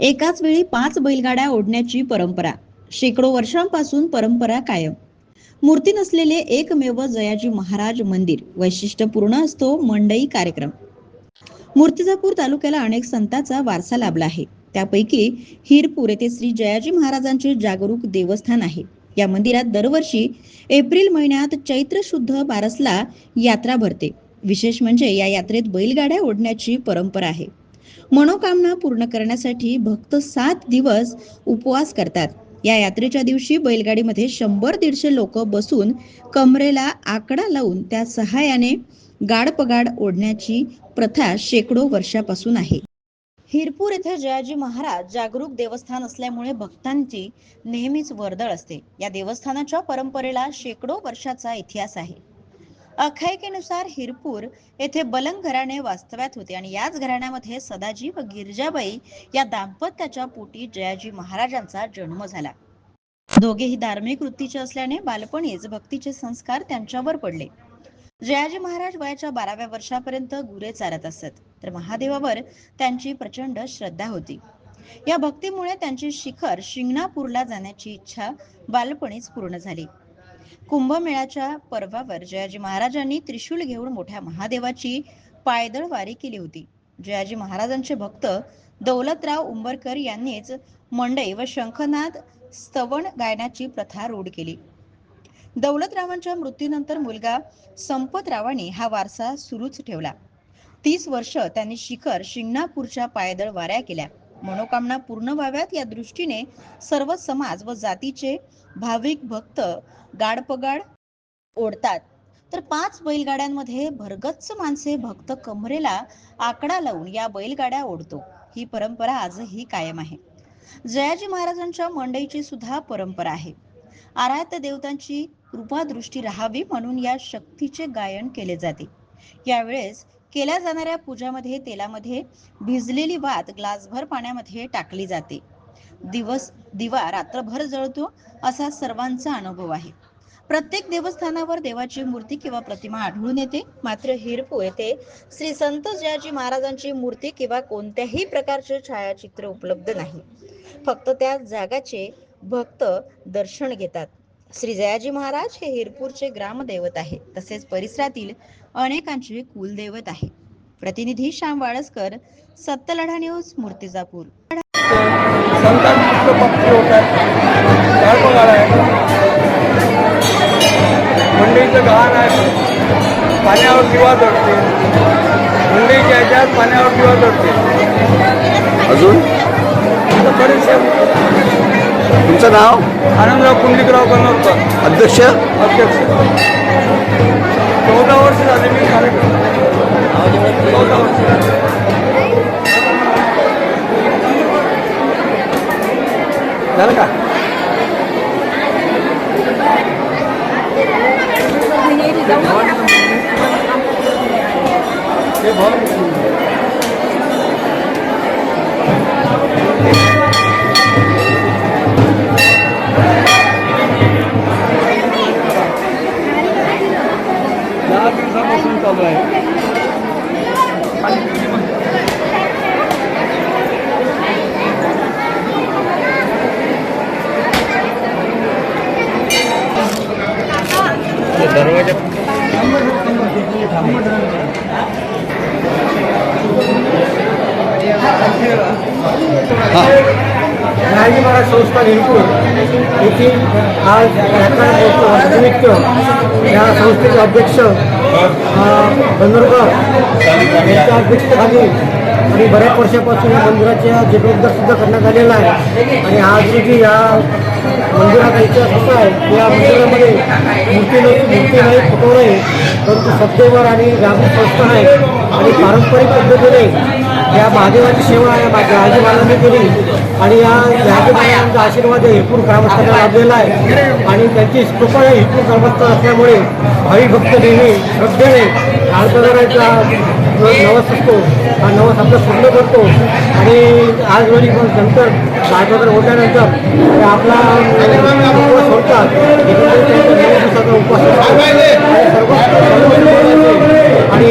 एकाच वेळी पाच बैलगाड्या ओढण्याची परंपरा. शेकडो वर्षांपासून परंपरा कायम. मूर्ती नसलेले एकमेव जयाजी महाराज मंदिर वैशिष्ट्यपूर्ण असतो मंडई कार्यक्रम. मूर्तिजापूर तालुक्याला अनेक संतांचा वारसा लाभला आहे. त्यापैकी हिरपूर येथे श्री जयाजी महाराजांचे जागरूक देवस्थान आहे. या मंदिरात दरवर्षी एप्रिल महिन्यात चैत्र शुद्ध बारसला यात्रा भरते. विशेष म्हणजे या यात्रेत बैलगाड्या ओढण्याची परंपरा आहे. मनोकामना पूर्ण करण्यासाठी भक्त सात दिवस उपवास करतात. या यात्रेच्या दिवशी बैलगाडीमध्ये शंभर दीडशे लोक बसून कमरेला आकडा लावून त्या सहाय्याने गाडपगाड ओढण्याची प्रथा शेकडो वर्षापासून आहे. हिरपूर येथे जयाजी महाराज जागरूक देवस्थान असल्यामुळे भक्तांची नेहमीच वर्दळ असते. या देवस्थानाच्या परंपरेला शेकडो वर्षाचा इतिहास आहे. आख्यायिकेनुसार हिरपूर येथे बलंग घराणे वास्तव्यात होते आणि याच घराण्यामध्ये सदाजी व गिरजाबाई या दाम्पत्याच्या पोटी जयाजी महाराजांचा जन्म झाला. दोघेही धार्मिक वृत्तीचे असल्याने बालपणीच भक्तीचे संस्कार त्यांच्यावर पडले. जयाजी महाराज वयाच्या बाराव्या वर्षापर्यंत गुरे चालत असत तर महादेवावर त्यांची प्रचंड श्रद्धा होती. या भक्तीमुळे त्यांची शिखर शिंगणापूरला जाण्याची इच्छा बालपणीच पूर्ण झाली. कुंभमेळ्याच्या पर्वावर जयाजी महाराजांनी त्रिशूल घेऊन मोठ्या महादेवाची पायदळ वारी केली होती. जयाजी महाराजांचे भक्त दौलतराव उंबरकर यांनीच मंडई व शंखनाद स्तवण गायनाची प्रथा रूढ केली. दौलतरावांच्या मृत्यूनंतर मुलगा संपतरावांनी हा वारसा सुरूच ठेवला. तीस वर्ष त्यांनी शिखर शिंगणापूरच्या पायदळ वाऱ्या केल्या. मनोकामना पूर्ण व्हाव्यात या दृष्टीने सर्व समाज व जातीचे भाविक भक्त गाडपगाड ओढतात. तर पाच बैलगाड्यांमध्ये भरगच्च माणसे भक्त कमरेला आकडा लावून या बैलगाड्या ओढतो. ही परंपरा आजही कायम आहे. जयाजी महाराजांच्या मंडईची सुद्धा परंपरा आहे. आराध्य देवतांची कृपादृष्टी राहावी म्हणून या शक्तीचे गायन केले जाते. यावेळेस केल्या जाणाऱ्या पूजामध्ये तेलामध्ये भिजलेली वात ग्लासभर पाण्यामध्ये टाकली जाते. दिवस दिवा रात्रभर जळतो असा सर्वांचा अनुभव आहे. प्रत्येक देवस्थानावर देवाची मूर्ती किंवा प्रतिमा आढळून येते. मात्र हिरपू येथे श्री संत जयाजी महाराजांची मूर्ती किंवा कोणत्याही प्रकारचे छायाचित्र उपलब्ध नाही. फक्त त्या जागाचे भक्त दर्शन घेतात. श्री जयाजी महाराज हे हिरपूरचे ग्रामदैवत आहे तसेच परिसरातील अनेकांचे कुलदैवत आहे प्रतिनिधी श्याम वाळसकर सत्यलढा न्यूज मूर्तिजापूर. गाडपगाड आहे मंडईचं गहाण आहे. पाण्यावर दिवा चढते मंडईच्या ह्याच्यात पाण्यावर दिवा चढते अजून? बरेचसे तुमचं नाव? आनंदराव पुंडलिकराव बनवकर अध्यक्ष? अध्यक्ष. चौदा वर्ष झाले मी कार्यक्रम चौदा वर्ष झालं. का? हे भाऊ दहा दिवसापासून चालू आहे. दरवाजा महाराज संस्था निर्पूर येथील आज यात्रा निमित्त या संस्थेचे अध्यक्ष बंदरगाव यांच्या अध्यक्षतेखाली आणि बऱ्याच वर्षापासून या मंदिराच्या जीर्णोद्धार सुद्धा करण्यात आलेला आहे. आणि आज रोजी या मंदिराचा इतिहास असा आहे की या मंदिरामध्ये मूर्ती नाही मूर्ती नाही फोटो नाही. परंतु सत्तेवर आणि ग्रामीण संस्था आहे. आणि पारंपरिक पद्धतीने या महादेवाची सेवा या राजी महाराजांनी केली. आणि या राजी महाराजांचा आशीर्वाद हिपूर ग्रामस्थांना लाभलेला आहे. आणि त्यांची कृपा या हिपूर ग्रामस्थ असल्यामुळे भावी भक्त नेहमी श्रद्धेने आळतदाराचा नवस असतो हा नवस आपलं पूर्ण करतो. आणि आज रोजी पण नंतर आळतदार होत्यानंतर आपला उपवास सोडतात. एकंदरीत दिवसाचा उपवास आणि